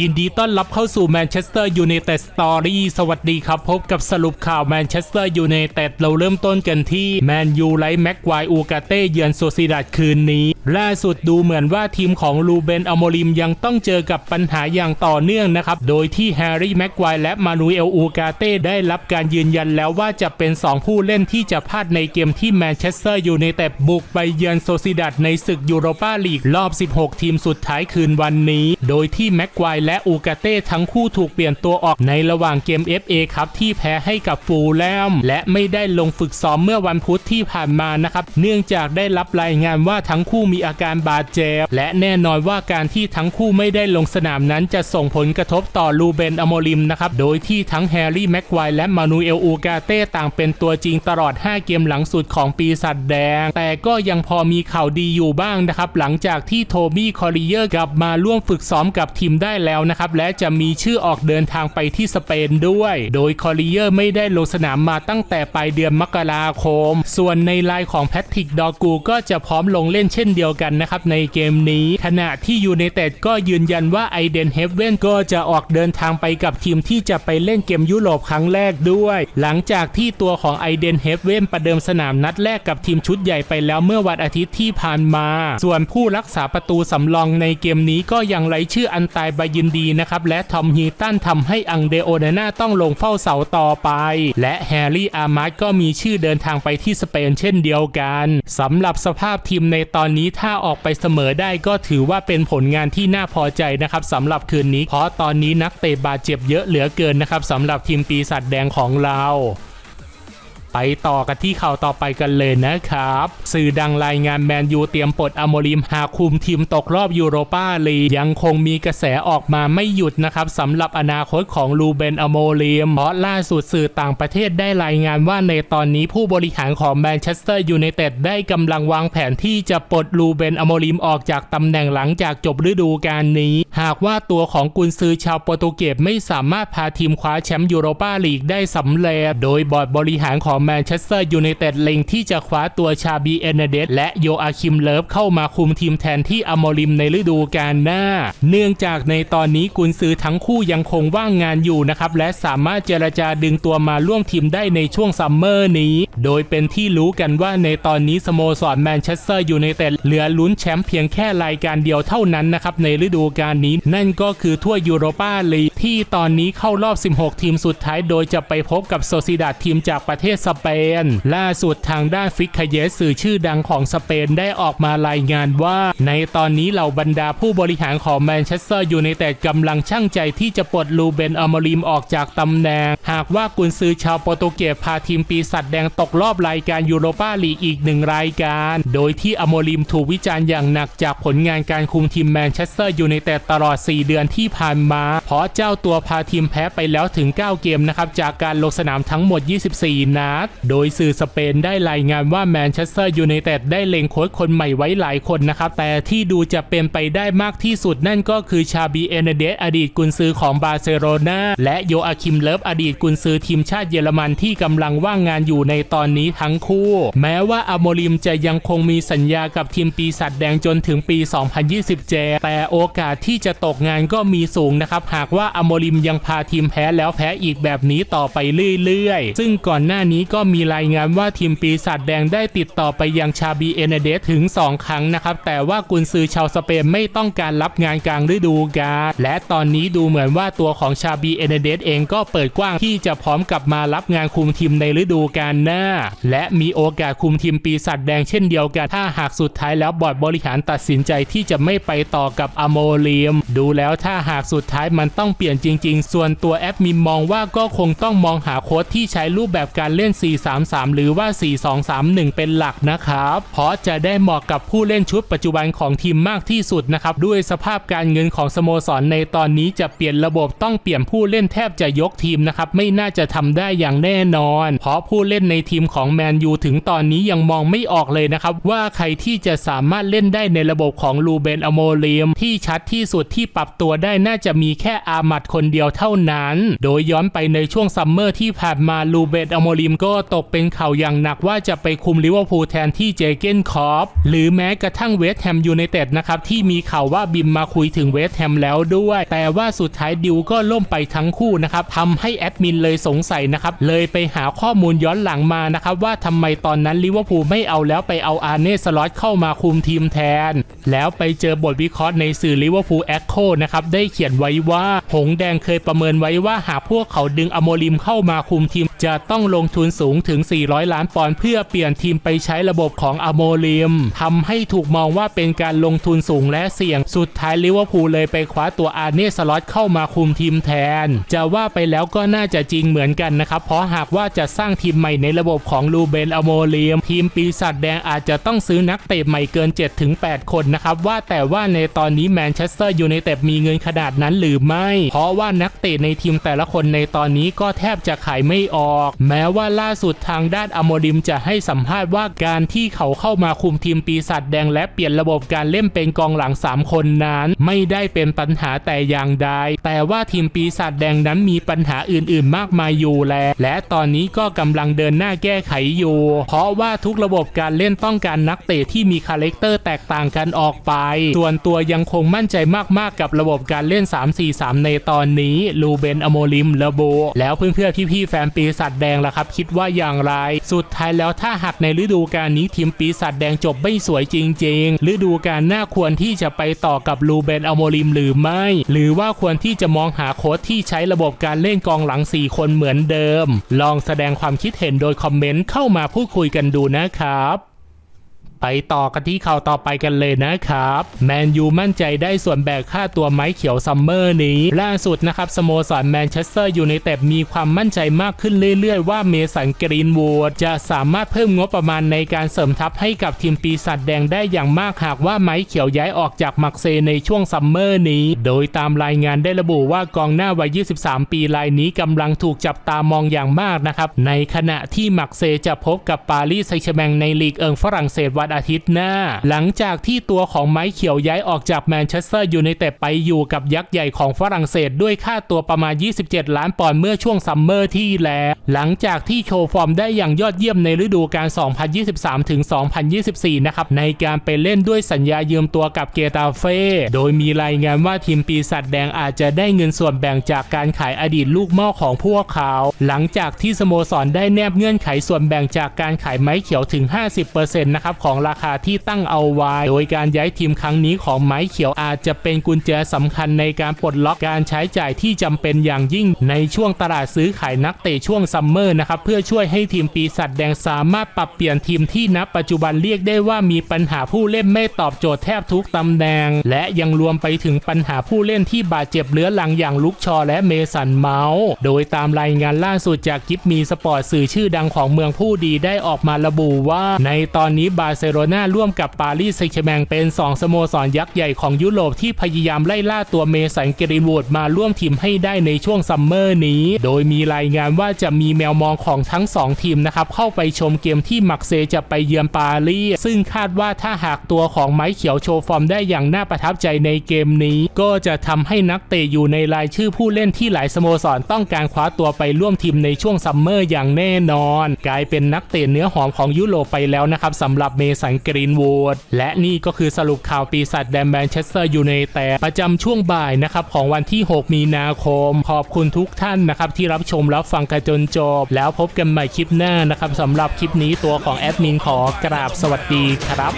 ยินดีต้อนรับเข้าสู่แมนเชสเตอร์ยูไนเต็ดสตอรี่สวัสดีครับ พบกับสรุปข่าวแมนเชสเตอร์ยูไนเต็ดเราเริ่มต้นกันที่แมนยูไลท์แม็กไวอูกาเต้เยือนโซซิดัดคืนนี้ล่าสุดดูเหมือนว่าทีมของลูเบนอโมริมยังต้องเจอกับปัญหาอย่างต่อเนื่องนะครับ โดยที่แฮร์รี่แม็กควายและมานูเอลอูกาเต้ได้รับการยืนยันแล้วว่าจะเป็น 2 ผู้เล่นที่จะพลาดในเกมที่แมนเชสเตอร์ยูไนเต็ดบุกไปเยือนโซซิดัดในศึกยูโรปาลีกรอบ 16 ทีมสุดท้ายคืนวันนี้ โดยที่แม็กควายและอูกาเต้ทั้งคู่ถูกเปลี่ยนตัวออกในระหว่างเกม FA ครับที่แพ้ให้กับฟูลแลมและไม่ได้ลงฝึกซ้อมเมื่อวันพุธที่ผ่านมานะครับเนื่องจากได้รับรายงานว่าทั้งคู่มีอาการบาดเจ็บและแน่นอนว่าการที่ทั้งคู่ไม่ได้ลงสนามนั้นจะส่งผลกระทบต่อลูเบนอโมริมนะครับโดยที่ทั้งแฮร์รี่แม็กควายและมานูเอลอูกาเต้ต่างเป็นตัวจริงตลอด 5 เกมหลังสุดของปีศาจแดง แต่ก็ยังพอมีข่าวดีอยู่บ้างนะครับหลังจากที่โทบี้คอริเยอร์กลับมาร่วมฝึกซ้อมกับทีมได้แล้วนะครับและจะมีชื่อออกเดินทางไปที่สเปนด้วย โดยคอริเยอร์ไม่ได้ลงสนามมาตั้งแต่ปลายเดือนมกราคม ส่วนในไลน์ของแพทริกดอกูก็จะพร้อมลงเล่นเช่นเดียวกันนะครับในเกมนี้ ขณะที่ยูไนเต็ดก็ยืนยันว่าไอเดนเฮฟเว่นก็จะออกเดินทางไปกับทีมที่จะไปเล่นเกมยุโรปครั้งแรกด้วย หลังจากที่ตัวของไอเดนเฮฟเว่นประเดิมสนามนัดแรกกับทีมชุดใหญ่ไปแล้วเมื่อวันอาทิตย์ที่ผ่านมา ส่วนผู้รักษาประตูสำรองในเกมนี้ก็ยังไร้ชื่ออันตายบายินดีนะครับและทอมฮีตันทำให้อังเดโอนาน่าต้องลงเฝ้าเสาต่อไป และแฮร์รี่อาร์มาร์ก็มีชื่อเดินทางไปที่สเปนเช่นเดียวกันสำหรับสภาพทีมในตอนนี้ถ้าออกไปเสมอได้ก็ถือว่าเป็นผลงานที่น่าพอใจนะครับสำหรับคืนนี้ เพราะตอนนี้นักเตะบาดเจ็บเยอะเหลือเกินนะครับสำหรับทีมปีศาจแดงของเรา ไปต่อกันที่ข่าวต่อไปกันเลยนะครับ สื่อดังรายงานแมนยูเตรียมปลดอโมริมหาคุมทีมตกรอบยูโรปาลีกยังคงมีกระแสออกมาไม่หยุดนะครับสำหรับอนาคตของลูเบนอโมริมเพราะล่าสุดสื่อต่างประเทศได้รายงานว่าในตอนนี้ผู้บริหารของแมนเชสเตอร์ยูไนเต็ดได้กำลังวางแผนที่จะปลดลูเบนอโมริมออกจากตำแหน่งหลังจากจบฤดูกาลนี้ หากว่าตัวของกุนซือชาวโปรตุเกสไม่สามารถพาทีมคว้าแชมป์ยูโรปาลีกได้สำเร็จ โดยบอร์ดบริหารของแมนเชสเตอร์ยูไนเต็ดเล็งที่จะคว้าตัวชาบีเอเนเดสและโยอาคิมเลิฟเข้ามาคุมทีมแทนที่อโมริมในฤดูกาลหน้า เนื่องจากในตอนนี้กุนซือทั้งคู่ยังคงว่างงานอยู่นะครับ และสามารถเจรจาดึงตัวมาร่วมทีมได้ในช่วงซัมเมอร์นี้ โดยเป็นที่รู้กันว่าในตอนนี้สโมสรแมนเชสเตอร์ยูไนเต็ดเหลือลุ้นแชมป์เพียงแค่รายการเดียวเท่านั้นนะครับในฤดูกาลนี้ นั่นก็คือถ้วยยูโรปาลีกที่ตอนนี้เข้ารอบ 16 ทีมสุดท้าย โดยจะไปพบกับโซซิดาทีมจากประเทศสเปน ล่าสุดทางด้านฟิกคเยสสื่อชื่อดังของสเปนได้ออกมารายงานว่า ในตอนนี้เหล่าบรรดาผู้บริหารของแมนเชสเตอร์ยูไนเต็ดกำลังช่างใจที่จะปลดลูเบนอมริมออกจากตำแหน่ง หากว่ากุนซือชาวโปรตุเกสพาทีมปีศาจแดงตกรอบรายการยูโรปาลีกอีกหนึ่งรายการ โดยที่อโมริมถูกวิจารณ์อย่างหนักจากผลงานการคุมทีมแมนเชสเตอร์ยูไนเต็ดตลอด 4 เดือนที่ผ่านมา เพราะเจ้าตัวพาทีมแพ้ไปแล้วถึง 9 เกมนะครับจากการลงสนามทั้งหมด 24 นัดโดยสื่อสเปนได้รายงานว่าแมนเชสเตอร์ยูไนเต็ดได้เล็งโค้ชคนใหม่ไว้หลายคนนะครับ แต่ที่ดูจะเป็นไปได้มากที่สุดนั่นก็คือชาบีเอเนเดสอดีตกุนซือของบาร์เซโลนาและโยอาคิมเลิฟอดีตกุนซือทีมชาติเยอรมันที่กำลังว่างงานอยู่ในตอนนี้ทั้งคู่ แม้ว่าอโมริมจะยังคงมีสัญญากับทีมปีศาจแดงจนถึงปี 2027 แต่โอกาสที่จะตกงานก็มีสูงนะครับ หากว่าอโมริมยังพาทีมแพ้แล้วแพ้อีกแบบนี้ต่อไปเรื่อยๆ ซึ่งก่อนหน้านี้ก็มีรายงานว่าทีมปีศาจแดงได้ติดต่อไปยังชาบีเอเนเดสถึง 2 ครั้งนะครับ แต่ว่ากุนซือชาวสเปนไม่ต้องการรับงานกลางฤดูกาลและตอนนี้ดูเหมือนว่าตัวของชาบีเอเนเดสเองก็เปิดกว้างที่จะพร้อมกลับมารับงานคุมทีมในฤดูกาลหน้า และมีโอกาสคุมทีมปีศาจแดงเช่นเดียวกัน ถ้าหากสุดท้ายแล้วบอร์ดบริหารตัดสินใจที่จะไม่ไปต่อกับอโมเลียมดูแล้วถ้าหากสุดท้ายมันต้องเปลี่ยนจริง ๆ ส่วนตัวแอดมินมองว่าก็คงต้องมองหาโค้ชที่ใช้รูปแบบการเล่น4-3-3 หรือว่า 4-2-3-1 เป็นหลักนะครับเพราะจะได้เหมาะกับผู้เล่นชุดปัจจุบันของทีมมากที่สุดนะครับด้วยสภาพการเงินของสโมสรในตอนนี้จะเปลี่ยนระบบต้องเปลี่ยนผู้เล่นแทบจะยกทีมนะครับไม่น่าจะทำได้อย่างแน่นอน เพราะผู้เล่นในทีมของแมนยูถึงตอนนี้ยังมองไม่ออกเลยนะครับว่าใครที่จะสามารถเล่นได้ในระบบของลูเบนอโมเลียมที่ชัดที่สุดที่ปรับตัวได้น่าจะมีแค่อามัดคนเดียวเท่านั้น โดยย้อนไปในช่วงซัมเมอร์ที่ผ่านมาลูเบนอโมริมก็ตกเป็นข่าวอย่างหนักว่าจะไปคุมลิเวอร์พูลแทนที่เจเกนคอปหรือแม้กระทั่งเวสต์แฮมยูไนเต็ดนะครับที่มีข่าวว่าบิมมาคุยถึงเวสต์แฮมแล้วด้วย แต่ว่าสุดท้ายดิวก็ล่มไปทั้งคู่นะครับทำให้แอดมินเลยสงสัยนะครับเลยไปหาข้อมูลย้อนหลังมานะครับว่าทำไมตอนนั้นลิเวอร์พูลไม่เอาแล้วไปเอาอาร์เน่สล็อตเข้ามาคุมทีมแทน แล้วไปเจอบทวิเคราะห์ในสื่อลิเวอร์พูลแอคโคนะครับได้เขียนไว้ว่าหงแดงเคยประเมินไว้ว่าหากพวกเขาดึงอโมลิมเข้ามาคุมทีม จะต้องลงทุนสูงถึง 400 ล้านปอนด์เพื่อเปลี่ยนทีมไปใช้ระบบของอโมลิมทำให้ถูกมองว่าเป็นการลงทุนสูงและเสี่ยง สุดท้ายลิเวอร์พูลเลยไปคว้าตัวอาร์เน่สล็อตเข้ามาคุมทีมแทน จะว่าไปแล้วก็น่าจะจริงเหมือนกันนะครับ เพราะหากว่าจะสร้างทีมใหม่ในระบบของลูเบนอโมลิมทีมปีศาจแดงอาจจะต้องซื้อนักเตะใหม่เกิน 7-8 คนนะครับว่าแต่ว่าในตอนนี้แมนเชสเตอร์ยูไนเต็ดมีเงินขนาดนั้นหรือไม่ เพราะว่านักเตะในทีมแต่ละคนในตอนนี้ก็แทบจะขายไม่ออก แม้ว่าล่าสุดทางด้านอโมดิมจะให้สัมภาษณ์ว่าการที่เขาเข้ามาคุมทีมปีศาจแดงและเปลี่ยนระบบการเล่นเป็นกองหลัง 3 คนนั้น ไม่ได้เป็นปัญหาแต่อย่างใด แต่ว่าทีมปีศาจแดงนั้นมีปัญหาอื่นๆ มากมายอยู่แลและตอนนี้ก็กำลังเดินหน้าแก้ไขอยู่ เพราะว่าทุกระบบการเล่นต้องการนักเตะที่มีคาแรคเตอร์แตกต่างกันออกไป ส่วนตัวยังคงมั่นใจมากๆกับระบบการเล่น 3-4-3 ในตอนนี้ลูเบนอโมลิมระโบแล้วเพื่อนๆพี่ๆแฟนปีศาจแดงล่ะครับคิดว่าอย่างไร สุดท้ายแล้วถ้าหากในฤดูกาลนี้ทีมปีศาจแดงจบไม่สวยจริง ๆ ฤดูกาลหน้าควรที่จะไปต่อกับลูเบนอโมริมหรือไม่ หรือว่าควรที่จะมองหาโค้ชที่ใช้ระบบการเล่นกองหลัง 4 คนเหมือนเดิม ลองแสดงความคิดเห็นโดยคอมเมนต์เข้ามาพูดคุยกันดูนะครับ ไปต่อกันที่ข่าวต่อไปกันเลยนะครับ แมนยูมั่นใจได้ส่วนแบ่งค่าตัวไม้เขียวซัมเมอร์นี้ ล่าสุดนะครับสโมสรแมนเชสเตอร์ยูไนเต็ดมีความมั่นใจมากขึ้นเรื่อยๆ ว่าเมสันกรีนวูดจะสามารถเพิ่มงบประมาณในการเสริมทัพให้กับทีมปีศาจแดงได้อย่างมากหากว่าไม้เขียวย้ายออกจากมักเซในช่วงซัมเมอร์นี้ โดยตามรายงานได้ระบุว่ากองหน้าวัย 23 ปีรายนี้กำลังถูกจับตามองอย่างมากนะครับในขณะที่มักเซจะพบกับปารีสแซงแชแมงในลีกเอิงฝรั่งเศสวันอาทิตย์หน้า หลังจากที่ตัวของไม้เขียวย้ายออกจากแมนเชสเตอร์ยูไนเต็ดไปอยู่กับยักษ์ใหญ่ของฝรั่งเศสด้วยค่าตัวประมาณ 27 ล้านปอนด์เมื่อช่วงซัมเมอร์ที่แล้ว หลังจากที่โชว์ฟอร์มได้อย่างยอดเยี่ยมในฤดูกาล 2023 ถึง 2024 นะครับ ในการไปเล่นด้วยสัญญายืมตัวกับเกตาเฟ่ โดยมีรายงานว่าทีมปีศาจแดงอาจจะได้เงินส่วนแบ่งจากการขายอดีตลูกหม้อของพวกเขา หลังจากที่สโมสรได้แนบเงื่อนไขส่วนแบ่งจากการขายไม้เขียวถึง 50%นะครับของราคาที่ตั้งเอาไว้ โดยการย้ายทีมครั้งนี้ของไม้เขียวอาจจะเป็นกุญแจสำคัญในการปลดล็อกการใช้จ่ายที่จำเป็นอย่างยิ่ง ในช่วงตลาดซื้อขายนักเตะช่วงซัมเมอร์นะครับเพื่อช่วยให้ทีมปีศาจแดงสามารถปรับเปลี่ยนทีมที่นับปัจจุบันเรียกได้ว่ามีปัญหาผู้เล่นไม่ตอบโจทย์แทบทุกตำแหน่งและยังรวมไปถึงปัญหาผู้เล่นที่บาดเจ็บเรื้อรังอย่างลุกชอและเมสันเมาส์โดยตามรายงานล่าสุดจากกิฟมีสปอร์ตสื่อชื่อดังของเมืองผู้ดีได้ออกมาระบุว่า ในตอนนี้บาร์เซโลนาร่วมกับปารีสแซงต์แชแมงเป็น 2 สโมสรยักษ์ใหญ่ของยุโรปที่พยายามไล่ล่าตัวเมสันกรีนวูดมาร่วมทีมให้ได้ในช่วงซัมเมอร์นี้ โดยมีรายงานว่าจะมีแมวมองของทั้ง 2 ทีมนะครับ เข้าไปชมเกมที่มักเซจะไปเยือนปารีสซึ่งคาดว่าถ้าหากตัวของไม้เขียวโชว์ฟอร์มได้อย่างน่าประทับใจในเกมนี้ ก็จะทำให้นักเตะอยู่ในรายชื่อผู้เล่นที่หลายสโมสรต้องการคว้าตัวไปร่วมทีมในช่วงซัมเมอร์อย่างแน่นอน กลายเป็นนักเตะเนื้อหอมของยุโรปไปแล้วนะครับสำหรับเมสันกรีนวูดและนี่ก็คือสรุปข่าวปีศาจแดนแมนเชสเตอร์ยูไนเต็ดประจำช่วงบ่ายนะครับของวันที่ 6 มีนาคม ขอบคุณทุกท่านนะครับที่รับชมรับฟังกันจนจบ แล้วพบกันใหม่คลิปหน้านะครับสำหรับคลิปนี้ตัวของแอดมินขอกราบสวัสดีครับ